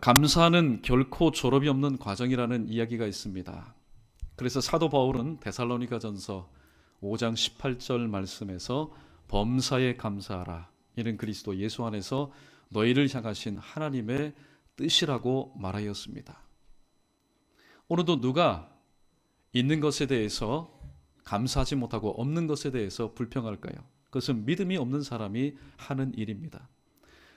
감사는 결코 졸업이 없는 과정이라는 이야기가 있습니다. 그래서 사도 바울은 데살로니가전서 5장 18절 말씀에서 범사에 감사하라. 이는 그리스도 예수 안에서 너희를 향하신 하나님의 뜻이라고 말하였습니다. 오늘도 누가 있는 것에 대해서 감사하지 못하고 없는 것에 대해서 불평할까요? 그것은 믿음이 없는 사람이 하는 일입니다.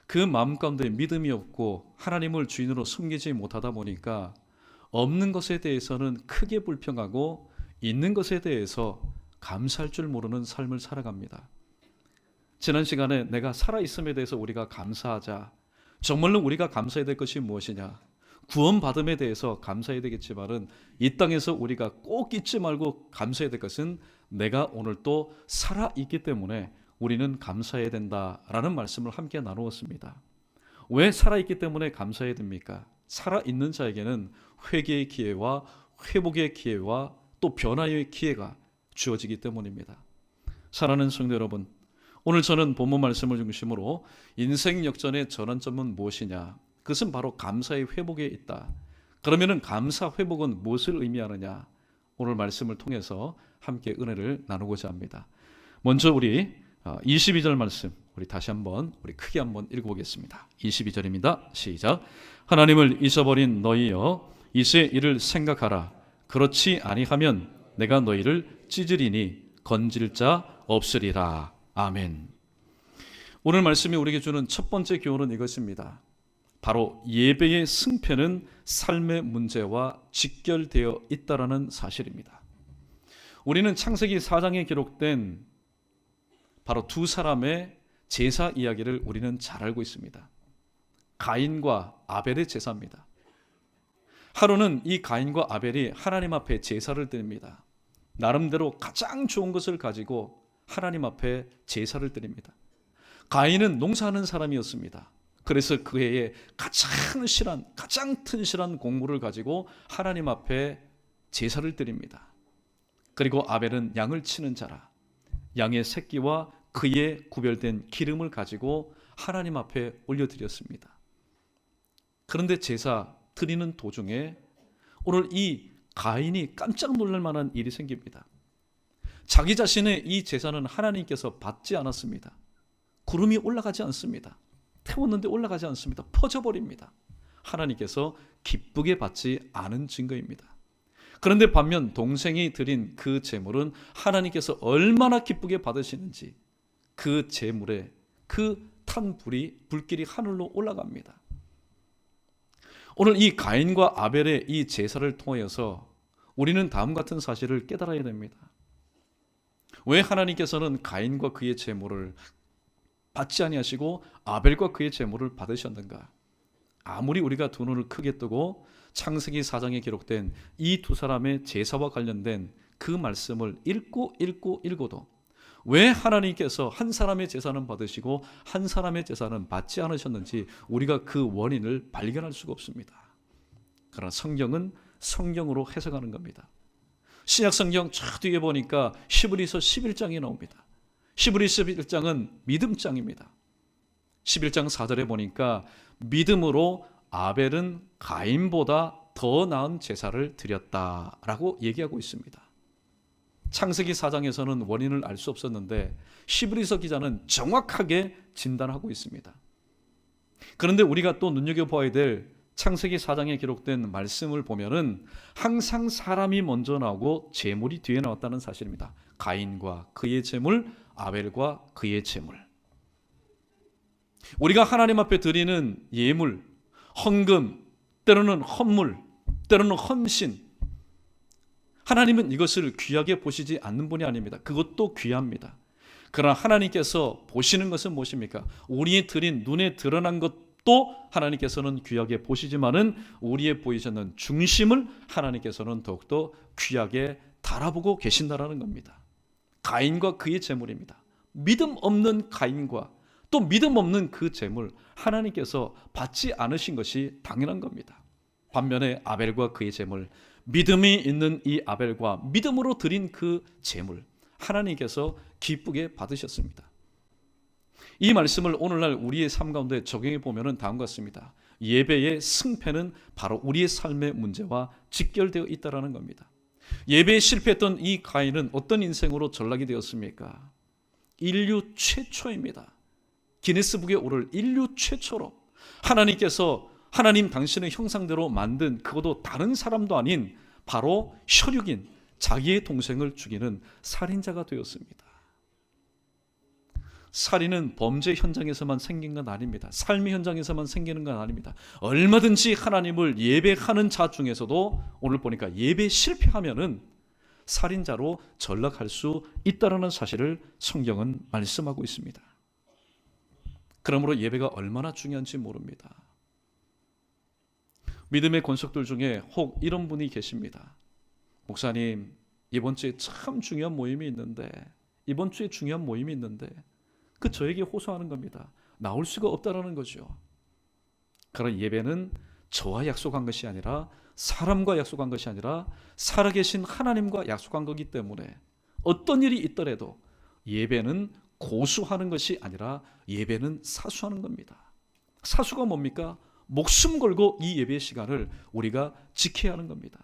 그 마음 가운데 믿음이 없고 하나님을 주인으로 숨기지 못하다 보니까 없는 것에 대해서는 크게 불평하고 있는 것에 대해서 감사할 줄 모르는 삶을 살아갑니다. 지난 시간에 내가 살아 있음에 대해서 우리가 감사하자. 정말로 우리가 감사해야 될 것이 무엇이냐? 구원받음에 대해서 감사해야 되겠지만은 이 땅에서 우리가 꼭 잊지 말고 감사해야 될 것은 내가 오늘 또 살아 있기 때문에 우리는 감사해야 된다라는 말씀을 함께 나누었습니다. 왜 살아 있기 때문에 감사해야 됩니까? 살아 있는 자에게는 회개의 기회와 회복의 기회와 또 변화의 기회가 주어지기 때문입니다. 사랑하는 성도 여러분, 오늘 저는 본문 말씀을 중심으로 인생 역전의 전환점은 무엇이냐? 그것은 바로 감사의 회복에 있다. 그러면은 감사 회복은 무엇을 의미하느냐? 오늘 말씀을 통해서 함께 은혜를 나누고자 합니다. 먼저 우리 22절 말씀 우리 다시 한번 우리 크게 한번 읽어보겠습니다. 22절입니다. 시작. 하나님을 잊어버린 너희여 이세 이를 생각하라. 그렇지 아니하면 내가 너희를 찢으리니 건질 자 없으리라. 아멘. 오늘 말씀이 우리에게 주는 첫 번째 교훈은 이것입니다. 바로 예배의 승패는 삶의 문제와 직결되어 있다라는 사실입니다. 우리는 창세기 4장에 기록된 바로 두 사람의 제사 이야기를 우리는 잘 알고 있습니다. 가인과 아벨의 제사입니다. 하루는 이 가인과 아벨이 하나님 앞에 제사를 드립니다. 나름대로 가장 좋은 것을 가지고 하나님 앞에 제사를 드립니다. 가인은 농사하는 사람이었습니다. 그래서 그 해에 가장 실한 가장 튼실한 곡물을 가지고 하나님 앞에 제사를 드립니다. 그리고 아벨은 양을 치는 자라 양의 새끼와 그의 구별된 기름을 가지고 하나님 앞에 올려드렸습니다. 그런데 제사 드리는 도중에 오늘 이 가인이 깜짝 놀랄 만한 일이 생깁니다. 자기 자신의 이 제사는 하나님께서 받지 않았습니다. 구름이 올라가지 않습니다. 태웠는데 올라가지 않습니다. 퍼져버립니다. 하나님께서 기쁘게 받지 않은 증거입니다. 그런데 반면 동생이 드린 그 제물은 하나님께서 얼마나 기쁘게 받으시는지 그 제물에 그 탄 불이 불길이 하늘로 올라갑니다. 오늘 이 가인과 아벨의 이 제사를 통하여서 우리는 다음 같은 사실을 깨달아야 됩니다. 왜 하나님께서는 가인과 그의 제물을 받지 아니하시고 아벨과 그의 제물을 받으셨는가? 아무리 우리가 두 눈을 크게 뜨고 창세기 4장에 기록된 이 두 사람의 제사와 관련된 그 말씀을 읽고 읽고 읽어도 왜 하나님께서 한 사람의 제사는 받으시고 한 사람의 제사는 받지 않으셨는지 우리가 그 원인을 발견할 수가 없습니다. 그러나 성경은 성경으로 해석하는 겁니다. 신약 성경 저 뒤에 보니까 히브리서 11장이 나옵니다. 히브리서 11장은 믿음장입니다. 11장 4절에 보니까 믿음으로 아벨은 가인보다 더 나은 제사를 드렸다라고 얘기하고 있습니다. 창세기 4장에서는 원인을 알 수 없었는데 히브리서 기자는 정확하게 진단하고 있습니다. 그런데 우리가 또 눈여겨봐야 될 창세기 4장에 기록된 말씀을 보면은 항상 사람이 먼저 나오고 재물이 뒤에 나왔다는 사실입니다. 가인과 그의 재물, 아벨과 그의 재물. 우리가 하나님 앞에 드리는 예물, 헌금, 때로는 헌물, 때로는 헌신, 하나님은 이것을 귀하게 보시지 않는 분이 아닙니다. 그것도 귀합니다. 그러나 하나님께서 보시는 것은 무엇입니까? 우리의 드린 눈에 드러난 것도 하나님께서는 귀하게 보시지만은 우리의 보이셨는 중심을 하나님께서는 더욱더 귀하게 달아보고 계신다라는 겁니다. 가인과 그의 재물입니다. 믿음 없는 가인과 또 믿음 없는 그 재물 하나님께서 받지 않으신 것이 당연한 겁니다. 반면에 아벨과 그의 재물 믿음이 있는 이 아벨과 믿음으로 드린 그 제물 하나님께서 기쁘게 받으셨습니다. 이 말씀을 오늘날 우리의 삶 가운데 적용해 보면은 다음과 같습니다. 예배의 승패는 바로 우리의 삶의 문제와 직결되어 있다라는 겁니다. 예배에 실패했던 이 가인은 어떤 인생으로 전락이 되었습니까? 인류 최초입니다. 기네스북에 오를 인류 최초로 하나님께서 하나님 당신의 형상대로 만든 그것도 다른 사람도 아닌 바로 혈육인 자기의 동생을 죽이는 살인자가 되었습니다. 살인은 범죄 현장에서만 생긴 건 아닙니다. 삶의 현장에서만 생기는 건 아닙니다. 얼마든지 하나님을 예배하는 자 중에서도 오늘 보니까 예배 실패하면은 살인자로 전락할 수 있다라는 사실을 성경은 말씀하고 있습니다. 그러므로 예배가 얼마나 중요한지 모릅니다. 믿음의 권속들 중에 혹 이런 분이 계십니다. 목사님, 이번 주에 참 중요한 모임이 있는데, 이번 주에 중요한 모임이 있는데, 그 저에게 호소하는 겁니다. 나올 수가 없다라는 거죠. 그런 예배는 저와 약속한 것이 아니라 사람과 약속한 것이 아니라 살아계신 하나님과 약속한 거기 때문에 어떤 일이 있더라도 예배는 고수하는 것이 아니라 예배는 사수하는 겁니다. 사수가 뭡니까? 목숨 걸고 이 예배 시간을 우리가 지켜야 하는 겁니다.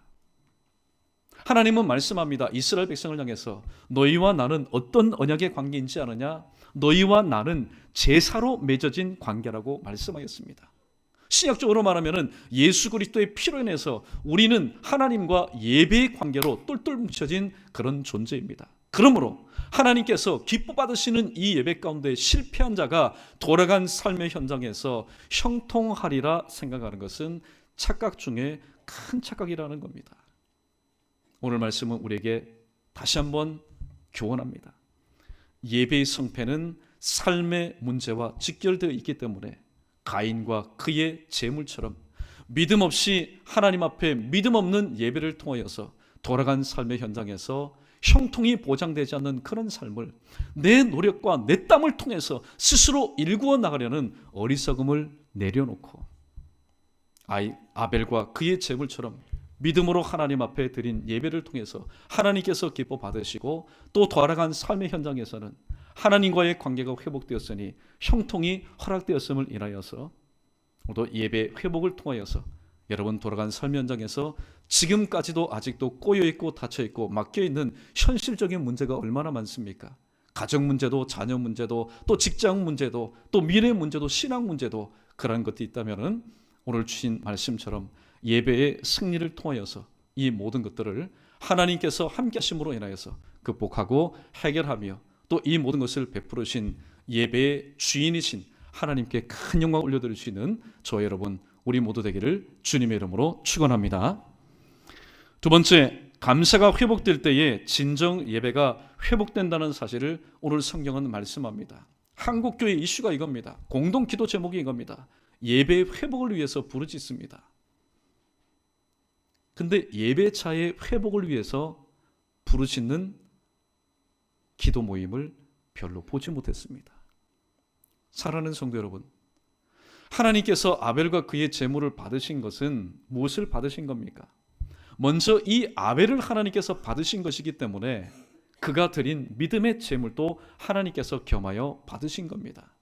하나님은 말씀합니다. 이스라엘 백성을 향해서 너희와 나는 어떤 언약의 관계인지 아느냐? 너희와 나는 제사로 맺어진 관계라고 말씀하였습니다. 신약적으로 말하면은 예수 그리스도의 피로 인해서 우리는 하나님과 예배의 관계로 똘똘 뭉쳐진 그런 존재입니다. 그러므로 하나님께서 기뻐 받으시는 이 예배 가운데 실패한 자가 돌아간 삶의 현장에서 형통하리라 생각하는 것은 착각 중에 큰 착각이라는 겁니다. 오늘 말씀은 우리에게 다시 한번 교훈합니다. 예배의 성패는 삶의 문제와 직결되어 있기 때문에 가인과 그의 재물처럼 믿음 없이 하나님 앞에 믿음 없는 예배를 통하여서 돌아간 삶의 현장에서 형통이 보장되지 않는 그런 삶을 내 노력과 내 땀을 통해서 스스로 일구어 나가려는 어리석음을 내려놓고 아이 아벨과 그의 재물처럼 믿음으로 하나님 앞에 드린 예배를 통해서 하나님께서 기뻐 받으시고 또 돌아간 삶의 현장에서는 하나님과의 관계가 회복되었으니 형통이 허락되었음을 인하여서 또 예배 회복을 통하여서 여러분 돌아간 삶 현장에서 지금까지도 아직도 꼬여 있고 닫혀 있고 막혀 있는 현실적인 문제가 얼마나 많습니까? 가정 문제도 자녀 문제도 또 직장 문제도 또 미래 문제도 신앙 문제도 그런 것도 있다면은 오늘 주신 말씀처럼 예배의 승리를 통하여서 이 모든 것들을 하나님께서 함께 하심으로 인하여서 극복하고 해결하며 또 이 모든 것을 베풀으신 예배의 주인이신 하나님께 큰 영광 올려드릴 수 있는 저 여러분 우리 모두 되기를 주님의 이름으로 축원합니다. 두 번째 감사가 회복될 때에 진정 예배가 회복된다는 사실을 오늘 성경은 말씀합니다. 한국 교회 이슈가 이겁니다. 공동 기도 제목이 이겁니다. 예배의 회복을 위해서 부르짖습니다. 근데 예배차의 회복을 위해서 부르짖는 기도 모임을 별로 보지 못했습니다. 사랑하는 성도 여러분, 하나님께서 아벨과 그의 제물을 받으신 것은 무엇을 받으신 겁니까? 먼저 이 아벨을 하나님께서 받으신 것이기 때문에 그가 드린 믿음의 제물도 하나님께서 겸하여 받으신 겁니다.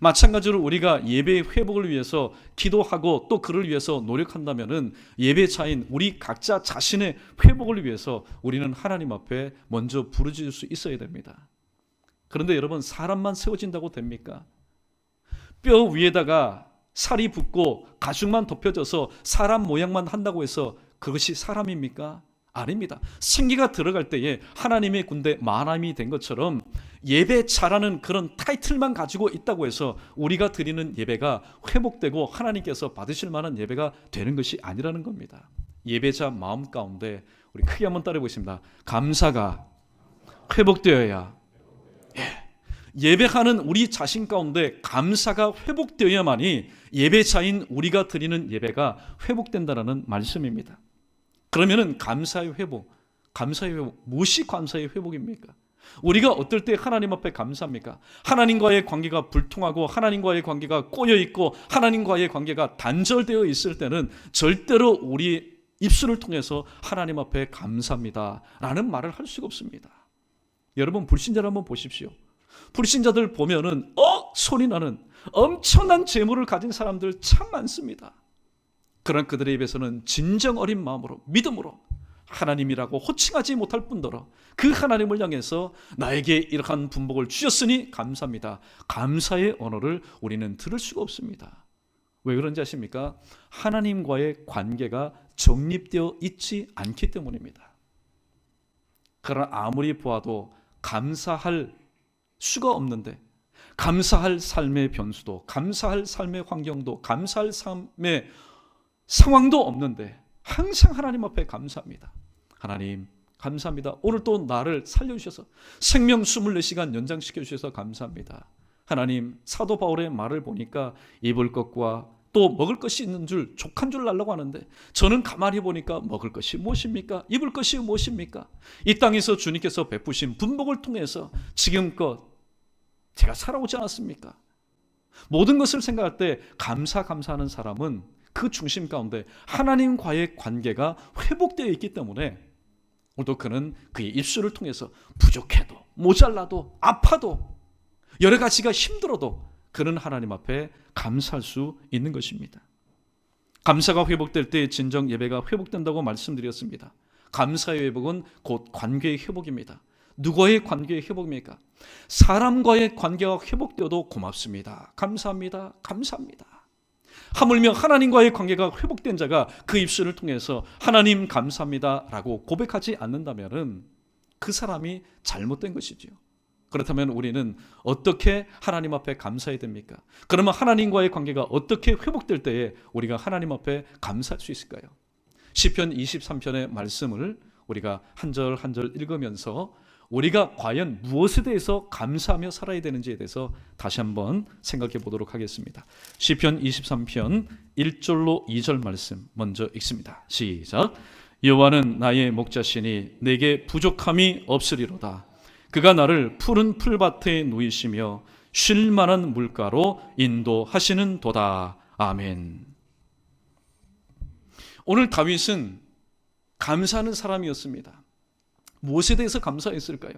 마찬가지로 우리가 예배의 회복을 위해서 기도하고 또 그를 위해서 노력한다면은 예배차인 우리 각자 자신의 회복을 위해서 우리는 하나님 앞에 먼저 부르짖을 수 있어야 됩니다. 그런데 여러분 사람만 세워진다고 됩니까? 뼈 위에다가 살이 붙고 가죽만 덮여져서 사람 모양만 한다고 해서 그것이 사람입니까? 아닙니다. 생기가 들어갈 때에 하나님의 군대 만함이 된 것처럼 예배차라는 그런 타이틀만 가지고 있다고 해서 우리가 드리는 예배가 회복되고 하나님께서 받으실 만한 예배가 되는 것이 아니라는 겁니다. 예배자 마음 가운데 우리 크게 한번 따라 보겠습니다. 감사가 회복되어야 예. 예배하는 우리 자신 가운데 감사가 회복되어야만이 예배자인 우리가 드리는 예배가 회복된다라는 말씀입니다. 그러면은 감사의 회복, 감사의 회복, 무엇이 감사의 회복입니까? 우리가 어떨 때 하나님 앞에 감사합니까? 하나님과의 관계가 불통하고 하나님과의 관계가 꼬여 있고 하나님과의 관계가 단절되어 있을 때는 절대로 우리 입술을 통해서 하나님 앞에 감사합니다라는 말을 할 수가 없습니다. 여러분 불신자를 한번 보십시오. 불신자들 보면은 어 소리 나는 엄청난 재물을 가진 사람들 참 많습니다. 그런 그들의 입에서는 진정 어린 마음으로 믿음으로 하나님이라고 호칭하지 못할 뿐더러 그 하나님을 향해서 나에게 이러한 분복을 주셨으니 감사합니다. 감사의 언어를 우리는 들을 수가 없습니다. 왜 그런지 아십니까? 하나님과의 관계가 정립되어 있지 않기 때문입니다. 그러나 아무리 보아도 감사할 수가 없는데 감사할 삶의 변수도 감사할 삶의 환경도 감사할 삶의 상황도 없는데 항상 하나님 앞에 감사합니다. 하나님 감사합니다. 오늘 또 나를 살려주셔서 생명 24시간 연장시켜 주셔서 감사합니다. 하나님 사도 바울의 말을 보니까 입을 것과 또 먹을 것이 있는 줄 족한 줄 알라고 하는데 저는 가만히 보니까 먹을 것이 무엇입니까? 입을 것이 무엇입니까? 이 땅에서 주님께서 베푸신 분복을 통해서 지금껏 제가 살아오지 않았습니까? 모든 것을 생각할 때 감사 감사하는 사람은 그 중심 가운데 하나님과의 관계가 회복되어 있기 때문에 오늘도 그는 그의 입술을 통해서 부족해도 모자라도 아파도 여러 가지가 힘들어도 그는 하나님 앞에 감사할 수 있는 것입니다. 감사가 회복될 때 진정 예배가 회복된다고 말씀드렸습니다. 감사의 회복은 곧 관계의 회복입니다. 누구와의 관계의 회복입니까? 사람과의 관계가 회복되어도 고맙습니다. 감사합니다. 감사합니다. 하물며 하나님과의 관계가 회복된 자가 그 입술을 통해서 하나님 감사합니다라고 고백하지 않는다면은 그 사람이 잘못된 것이지요. 그렇다면 우리는 어떻게 하나님 앞에 감사해야 됩니까? 그러면 하나님과의 관계가 어떻게 회복될 때에 우리가 하나님 앞에 감사할 수 있을까요? 시편 23편의 말씀을 우리가 한 절 한 절 읽으면서 우리가 과연 무엇에 대해서 감사하며 살아야 되는지에 대해서 다시 한번 생각해 보도록 하겠습니다. 시편 23편 1절로 2절 말씀 먼저 읽습니다. 시작. 여호와는 나의 목자시니 내게 부족함이 없으리로다. 그가 나를 푸른 풀밭에 누이시며 쉴 만한 물가로 인도하시는 도다. 아멘. 오늘 다윗은 감사하는 사람이었습니다. 무엇에 대해서 감사했을까요?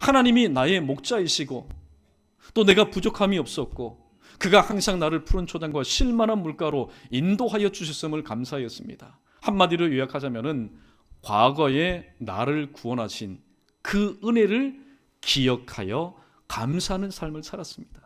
하나님이 나의 목자이시고 또 내가 부족함이 없었고 그가 항상 나를 푸른 초장과 실만한 물가로 인도하여 주셨음을 감사했습니다. 한마디로 요약하자면은 과거에 나를 구원하신 그 은혜를 기억하여 감사하는 삶을 살았습니다.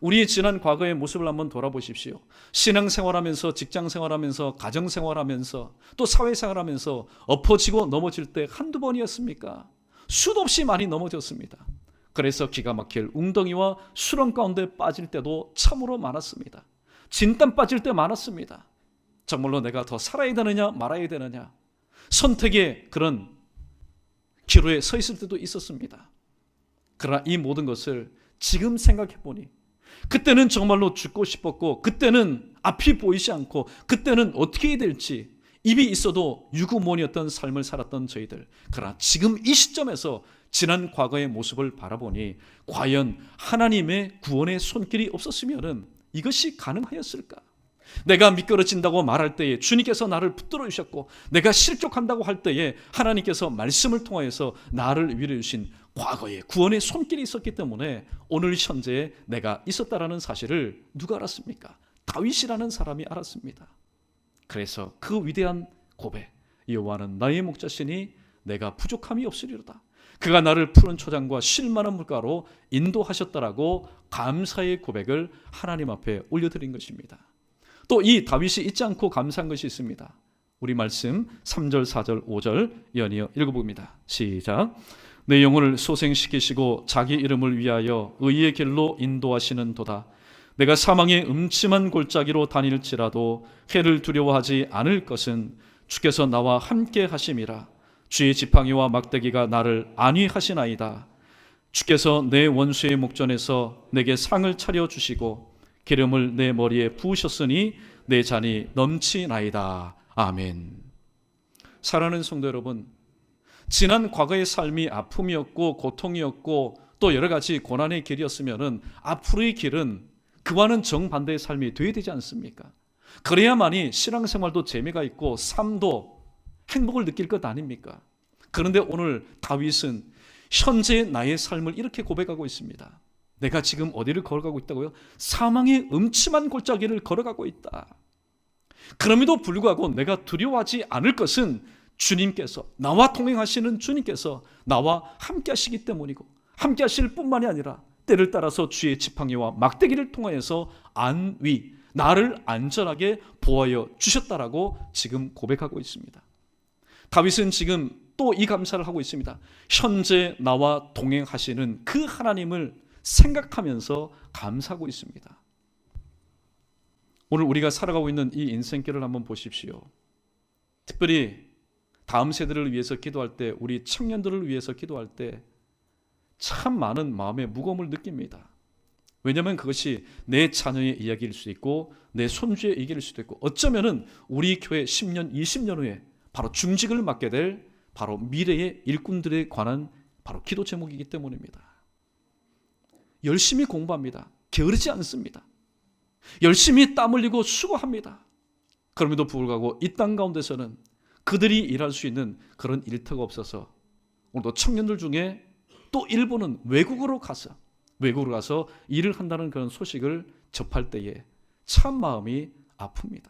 우리의 지난 과거의 모습을 한번 돌아보십시오. 신앙 생활하면서 직장 생활하면서 가정 생활하면서 또 사회 생활하면서 엎어지고 넘어질 때 한두 번이었습니까? 수도 없이 많이 넘어졌습니다. 그래서 기가 막힐 웅덩이와 수렁 가운데 빠질 때도 참으로 많았습니다. 진땀 빠질 때 많았습니다. 정말로 내가 더 살아야 되느냐 말아야 되느냐 선택의 그런 기로에 서 있을 때도 있었습니다. 그러나 이 모든 것을 지금 생각해 보니 그때는 정말로 죽고 싶었고 그때는 앞이 보이지 않고 그때는 어떻게 해야 될지 입이 있어도 유구무원이었던 삶을 살았던 저희들 그러나 지금 이 시점에서 지난 과거의 모습을 바라보니 과연 하나님의 구원의 손길이 없었으면 이것이 가능하였을까? 내가 미끄러진다고 말할 때에 주님께서 나를 붙들어 주셨고 내가 실족한다고 할 때에 하나님께서 말씀을 통하여서 나를 위로해 주신 과거에 구원의 손길이 있었기 때문에 오늘 현재에 내가 있었다라는 사실을 누가 알았습니까? 다윗이라는 사람이 알았습니다. 그래서 그 위대한 고백 여호와는 나의 목자시니 내가 부족함이 없으리로다. 그가 나를 푸른 초장과 쉴만한 물가로 인도하셨다라고 감사의 고백을 하나님 앞에 올려드린 것입니다. 또 이 다윗이 잊지 않고 감사한 것이 있습니다. 우리 말씀 3절, 4절, 5절 연이어 읽어봅니다. 시작. 내 영혼을 소생시키시고 자기 이름을 위하여 의의 길로 인도하시는 도다. 내가 사망의 음침한 골짜기로 다닐지라도 해를 두려워하지 않을 것은 주께서 나와 함께 하심이라. 주의 지팡이와 막대기가 나를 안위하시나이다. 주께서 내 원수의 목전에서 내게 상을 차려 주시고 기름을 내 머리에 부으셨으니 내 잔이 넘치나이다. 아멘. 사랑하는 성도 여러분, 지난 과거의 삶이 아픔이었고 고통이었고 또 여러 가지 고난의 길이었으면은 앞으로의 길은 그와는 정반대의 삶이 되어야 되지 않습니까? 그래야만이 신앙생활도 재미가 있고 삶도 행복을 느낄 것 아닙니까? 그런데 오늘 다윗은 현재 나의 삶을 이렇게 고백하고 있습니다. 내가 지금 어디를 걸어가고 있다고요? 사망의 음침한 골짜기를 걸어가고 있다. 그럼에도 불구하고 내가 두려워하지 않을 것은 주님께서 나와 동행하시는 주님께서 나와 함께 하시기 때문이고 함께 하실 뿐만이 아니라 때를 따라서 주의 지팡이와 막대기를 통하여서 안위 나를 안전하게 보호하여 주셨다라고 지금 고백하고 있습니다. 다윗은 지금 또 이 감사를 하고 있습니다. 현재 나와 동행하시는 그 하나님을 생각하면서 감사하고 있습니다. 오늘 우리가 살아가고 있는 이 인생길을 한번 보십시오. 특별히 다음 세대를 위해서 기도할 때, 우리 청년들을 위해서 기도할 때 참 많은 마음의 무거움을 느낍니다. 왜냐하면 그것이 내 자녀의 이야기일 수도 있고 내 손주의 얘기일 수도 있고 어쩌면은 우리 교회 10년, 20년 후에 바로 중직을 맡게 될 바로 미래의 일꾼들에 관한 바로 기도 제목이기 때문입니다. 열심히 공부합니다. 게으르지 않습니다. 열심히 땀 흘리고 수고합니다. 그럼에도 불구하고 이 땅 가운데서는 그들이 일할 수 있는 그런 일터가 없어서 오늘도 청년들 중에 또 일부는 외국으로 가서 외국으로 가서 일을 한다는 그런 소식을 접할 때에 참 마음이 아픕니다.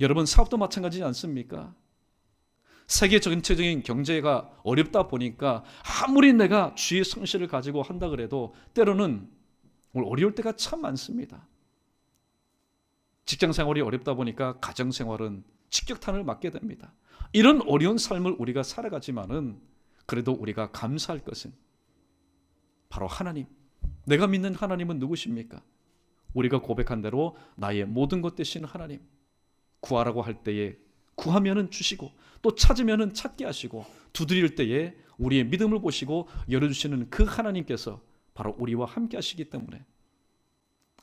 여러분 사업도 마찬가지지 않습니까? 세계 전체적인 경제가 어렵다 보니까 아무리 내가 주의 성실을 가지고 한다 그래도 때로는 어려울 때가 참 많습니다. 직장 생활이 어렵다 보니까 가정 생활은 직격탄을 맞게 됩니다. 이런 어려운 삶을 우리가 살아가지만은 그래도 우리가 감사할 것은 바로 하나님. 내가 믿는 하나님은 누구십니까? 우리가 고백한 대로 나의 모든 것 되신 하나님. 구하라고 할 때에 구하면은 주시고 또 찾으면은 찾게 하시고 두드릴 때에 우리의 믿음을 보시고 열어주시는 그 하나님께서 바로 우리와 함께 하시기 때문에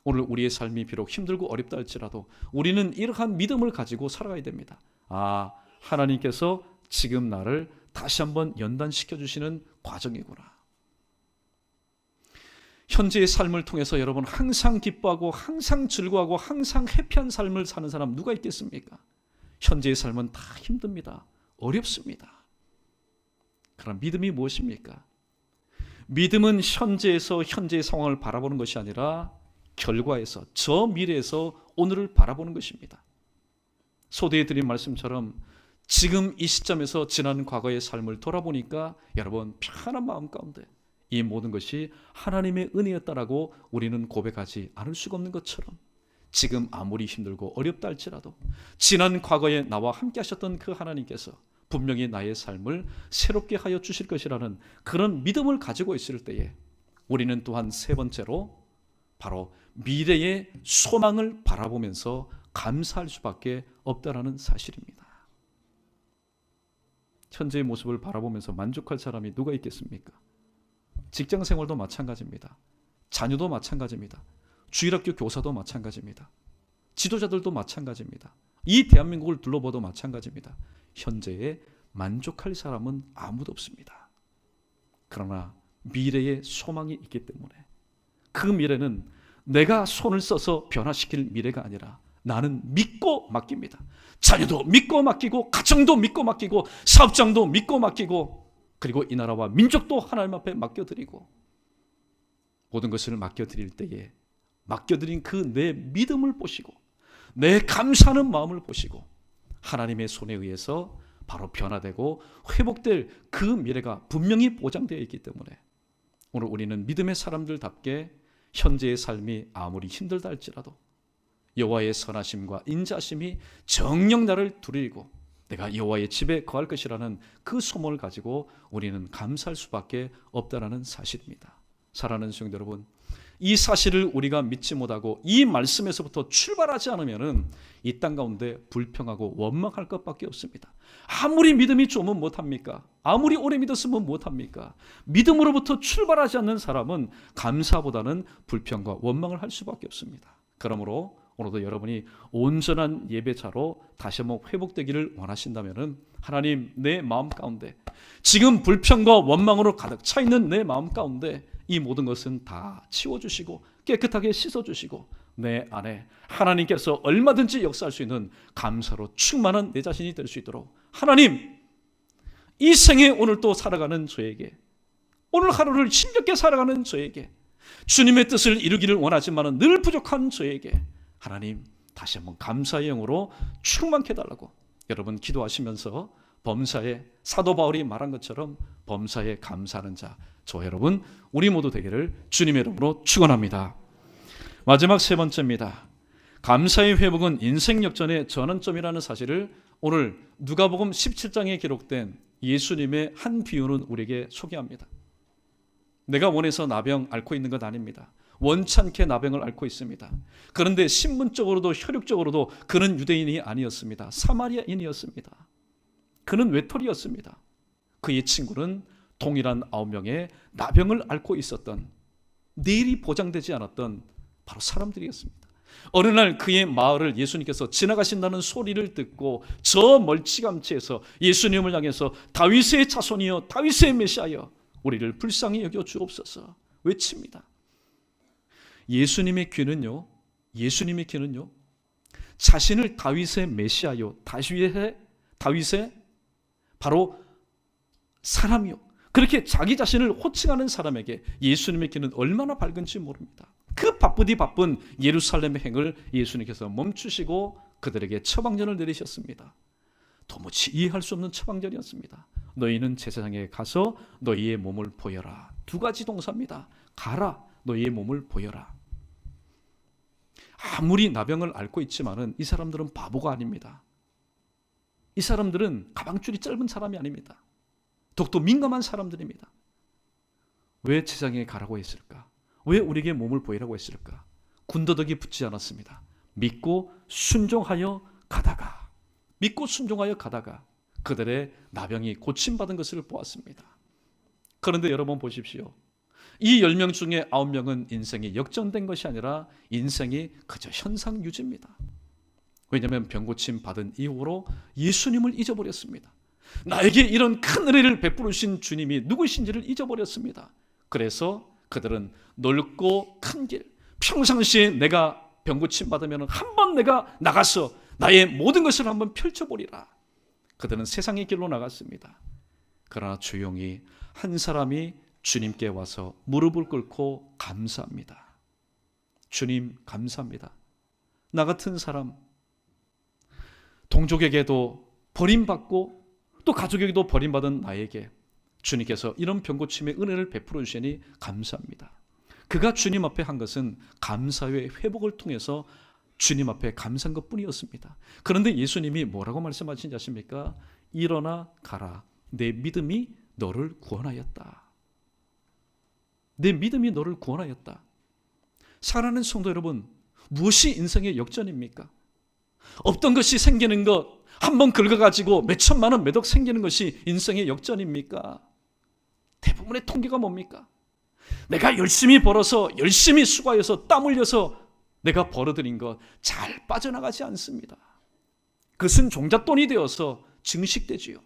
오늘 우리의 삶이 비록 힘들고 어렵다 할지라도 우리는 이러한 믿음을 가지고 살아가야 됩니다. 아, 하나님께서 지금 나를 다시 한번 연단시켜 주시는 과정이구나. 현재의 삶을 통해서 여러분 항상 기뻐하고 항상 즐거워하고 항상 해피한 삶을 사는 사람 누가 있겠습니까? 현재의 삶은 다 힘듭니다. 어렵습니다. 그럼 믿음이 무엇입니까? 믿음은 현재에서 현재의 상황을 바라보는 것이 아니라 결과에서 저 미래에서 오늘을 바라보는 것입니다. 소대에 드린 말씀처럼 지금 이 시점에서 지난 과거의 삶을 돌아보니까 여러분 편한 마음 가운데 이 모든 것이 하나님의 은혜였다라고 우리는 고백하지 않을 수가 없는 것처럼 지금 아무리 힘들고 어렵다 할지라도 지난 과거에 나와 함께 하셨던 그 하나님께서 분명히 나의 삶을 새롭게 하여 주실 것이라는 그런 믿음을 가지고 있을 때에 우리는 또한 세 번째로 바로 미래의 소망을 바라보면서 감사할 수밖에 없다라는 사실입니다. 현재의 모습을 바라보면서 만족할 사람이 누가 있겠습니까? 직장 생활도 마찬가지입니다. 자녀도 마찬가지입니다. 주일학교 교사도 마찬가지입니다. 지도자들도 마찬가지입니다. 이 대한민국을 둘러봐도 마찬가지입니다. 현재에 만족할 사람은 아무도 없습니다. 그러나 미래에 소망이 있기 때문에 그 미래는 내가 손을 써서 변화시킬 미래가 아니라 나는 믿고 맡깁니다. 자녀도 믿고 맡기고 가정도 믿고 맡기고 사업장도 믿고 맡기고 그리고 이 나라와 민족도 하나님 앞에 맡겨드리고 모든 것을 맡겨드릴 때에 맡겨드린 그 내 믿음을 보시고 내 감사하는 마음을 보시고 하나님의 손에 의해서 바로 변화되고 회복될 그 미래가 분명히 보장되어 있기 때문에 오늘 우리는 믿음의 사람들답게 현재의 삶이 아무리 힘들다 할지라도 여호와의 선하심과 인자심이 정녕 나를 두리고 내가 여호와의 집에 거할 것이라는 그 소망을 가지고 우리는 감사할 수밖에 없다라는 사실입니다. 사랑하는 성도 여러분, 이 사실을 우리가 믿지 못하고 이 말씀에서부터 출발하지 않으면은 이 땅 가운데 불평하고 원망할 것밖에 없습니다. 아무리 믿음이 좋으면 못합니까? 아무리 오래 믿었으면 못합니까? 믿음으로부터 출발하지 않는 사람은 감사보다는 불평과 원망을 할 수밖에 없습니다. 그러므로 오늘도 여러분이 온전한 예배자로 다시 한번 회복되기를 원하신다면은 하나님 내 마음 가운데 지금 불평과 원망으로 가득 차 있는 내 마음 가운데 이 모든 것은 다 치워주시고 깨끗하게 씻어주시고 내 안에 하나님께서 얼마든지 역사할 수 있는 감사로 충만한 내 자신이 될 수 있도록. 하나님 이 생에 오늘 또 살아가는 저에게 오늘 하루를 힘겹게 살아가는 저에게 주님의 뜻을 이루기를 원하지만 늘 부족한 저에게 하나님 다시 한번 감사의 영으로 충만케 해달라고 여러분 기도하시면서 범사에 사도 바울이 말한 것처럼 범사에 감사하는 자, 저 여러분 우리 모두 되기를 주님의 이름으로 축원합니다. 마지막 세 번째입니다. 감사의 회복은 인생 역전의 전환점이라는 사실을 오늘 누가복음 17장에 기록된 예수님의 한 비유는 우리에게 소개합니다. 내가 원해서 나병 앓고 있는 것 아닙니다. 원찮게 나병을 앓고 있습니다. 그런데 신분적으로도 혈육적으로도 그는 유대인이 아니었습니다. 사마리아인이었습니다. 그는 외톨이였습니다. 그의 친구는 동일한 아홉 명의 나병을 앓고 있었던 내일이 보장되지 않았던 바로 사람들이었습니다. 어느 날 그의 마을을 예수님께서 지나가신다는 소리를 듣고 저 멀찌감치해서 예수님을 향해서 다윗의 자손이여 다윗의 메시아여 우리를 불쌍히 여겨 주옵소서 외칩니다. 예수님의 귀는요. 예수님의 귀는요. 자신을 다윗의 메시아요. 다윗의 다윗의 바로 사람이요. 그렇게 자기 자신을 호칭하는 사람에게 예수님의 귀는 얼마나 밝은지 모릅니다. 그 바쁘디 바쁜 예루살렘의 행을 예수님께서 멈추시고 그들에게 처방전을 내리셨습니다. 도무지 이해할 수 없는 처방전이었습니다. 너희는 제사장에 가서 너희의 몸을 보여라. 두 가지 동사입니다. 가라. 너희의 몸을 보여라. 아무리 나병을 앓고 있지만은 이 사람들은 바보가 아닙니다. 이 사람들은 가방줄이 짧은 사람이 아닙니다. 독도 민감한 사람들입니다. 왜 제사장에 가라고 했을까? 왜 우리에게 몸을 보이라고 했을까? 군더더기 붙지 않았습니다. 믿고 순종하여 가다가 믿고 순종하여 가다가 그들의 나병이 고침받은 것을 보았습니다. 그런데 여러분 보십시오. 이 10명 중에 9명은 인생이 역전된 것이 아니라 인생이 그저 현상 유지입니다. 왜냐하면 병고침 받은 이후로 예수님을 잊어버렸습니다. 나에게 이런 큰 은혜를 베푸신 주님이 누구신지를 잊어버렸습니다. 그래서 그들은 넓고 큰 길, 평상시에 내가 병고침 받으면 한 번 내가 나가서 나의 모든 것을 한번 펼쳐보리라. 그들은 세상의 길로 나갔습니다. 그러나 조용히 한 사람이 주님께 와서 무릎을 꿇고 감사합니다. 주님 감사합니다. 나 같은 사람 동족에게도 버림받고 또 가족에게도 버림받은 나에게 주님께서 이런 병고침의 은혜를 베풀어 주시니 감사합니다. 그가 주님 앞에 한 것은 감사의 회복을 통해서 주님 앞에 감사한 것 뿐이었습니다. 그런데 예수님이 뭐라고 말씀하신지 아십니까? 일어나 가라. 내 믿음이 너를 구원하였다. 내 믿음이 너를 구원하였다. 사랑하는 성도 여러분, 무엇이 인생의 역전입니까? 없던 것이 생기는 것, 한 번 긁어가지고 몇 천만 원, 몇억 생기는 것이 인생의 역전입니까? 대부분의 통계가 뭡니까? 내가 열심히 벌어서, 열심히 수고해서, 땀 흘려서 내가 벌어들인 것 잘 빠져나가지 않습니다. 그것은 종잣돈이 되어서 증식되지요.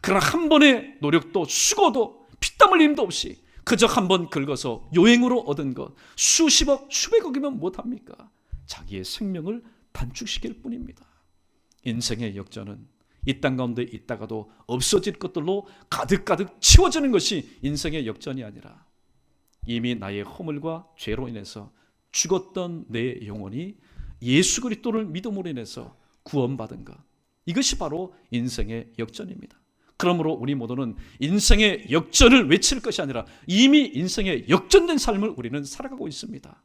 그러나 한 번의 노력도 수고도 피땀 흘림도 없이 그저 한 번 긁어서 요행으로 얻은 것 수십억 수백억이면 못합니까? 자기의 생명을 단축시킬 뿐입니다. 인생의 역전은 이 땅 가운데 있다가도 없어질 것들로 가득가득 치워지는 것이 인생의 역전이 아니라 이미 나의 허물과 죄로 인해서 죽었던 내 영혼이 예수 그리스도를 믿음으로 인해서 구원받은 것. 이것이 바로 인생의 역전입니다. 그러므로 우리 모두는 인생의 역전을 외칠 것이 아니라 이미 인생의 역전된 삶을 우리는 살아가고 있습니다.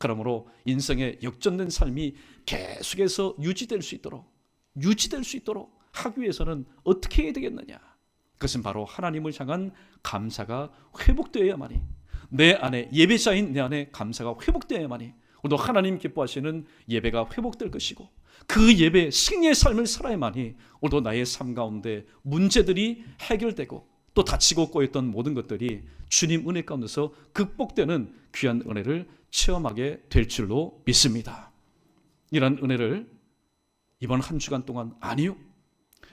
그러므로 인생의 역전된 삶이 계속해서 유지될 수 있도록 유지될 수 있도록 하기 위해서는 어떻게 해야 되겠느냐? 그것은 바로 하나님을 향한 감사가 회복되어야만이 내 안에 예배자인 내 안에 감사가 회복되어야만이 우리도 하나님 기뻐하시는 예배가 회복될 것이고 그 예배 승리의 삶을 살아야만이 우리도 나의 삶 가운데 문제들이 해결되고 또 다치고 꼬였던 모든 것들이 주님 은혜 가운데서 극복되는 귀한 은혜를 체험하게 될 줄로 믿습니다. 이런 은혜를 이번 한 주간 동안 아니요.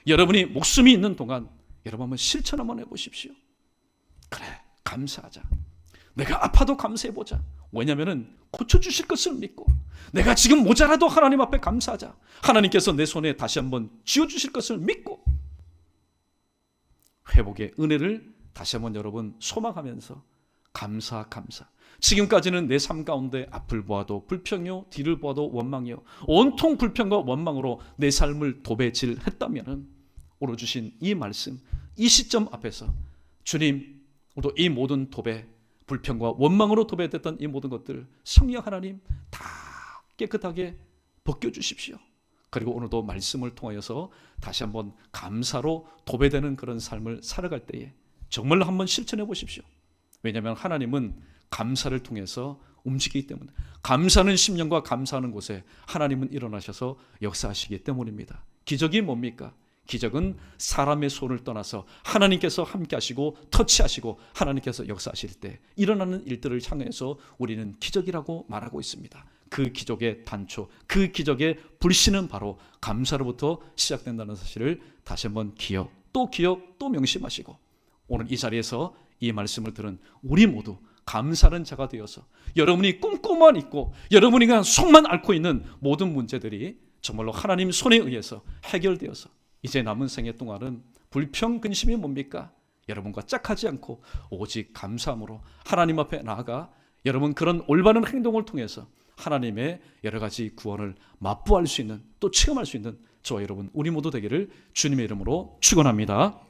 여러분이 목숨이 있는 동안 여러분 한번 실천 한번 해보십시오. 그래 감사하자. 내가 아파도 감사해보자. 왜냐하면 고쳐주실 것을 믿고 내가 지금 모자라도 하나님 앞에 감사하자. 하나님께서 내 손에 다시 한번 쥐어주실 것을 믿고 회복의 은혜를 다시 한번 여러분 소망하면서 감사 감사. 지금까지는 내 삶 가운데 앞을 보아도 불평이요 뒤를 보아도 원망이요 온통 불평과 원망으로 내 삶을 도배질했다면은 오늘 주신 이 말씀 이 시점 앞에서 주님 오늘도 이 모든 도배 불평과 원망으로 도배됐던 이 모든 것들 성령 하나님 다 깨끗하게 벗겨 주십시오. 그리고 오늘도 말씀을 통하여서 다시 한번 감사로 도배되는 그런 삶을 살아갈 때에 정말로 한번 실천해 보십시오. 왜냐하면 하나님은 감사를 통해서 움직이기 때문에 감사하는 심령과 감사하는 곳에 하나님은 일어나셔서 역사하시기 때문입니다. 기적이 뭡니까? 기적은 사람의 손을 떠나서 하나님께서 함께 하시고 터치하시고 하나님께서 역사하실 때 일어나는 일들을 향해서 우리는 기적이라고 말하고 있습니다. 그 기적의 단초, 그 기적의 불씨는 바로 감사로부터 시작된다는 사실을 다시 한번 기억, 또 기억, 또 명심하시고 오늘 이 자리에서 이 말씀을 들은 우리 모두 감사하는 자가 되어서 여러분이 꿈꾸만 있고 여러분이 그냥 속만 앓고 있는 모든 문제들이 정말로 하나님 손에 의해서 해결되어서 이제 남은 생애 동안은 불평 근심이 뭡니까? 여러분과 짝하지 않고 오직 감사함으로 하나님 앞에 나아가 여러분 그런 올바른 행동을 통해서 하나님의 여러 가지 구원을 맛보할 수 있는 또 체험할 수 있는 저와 여러분 우리 모두 되기를 주님의 이름으로 축원합니다.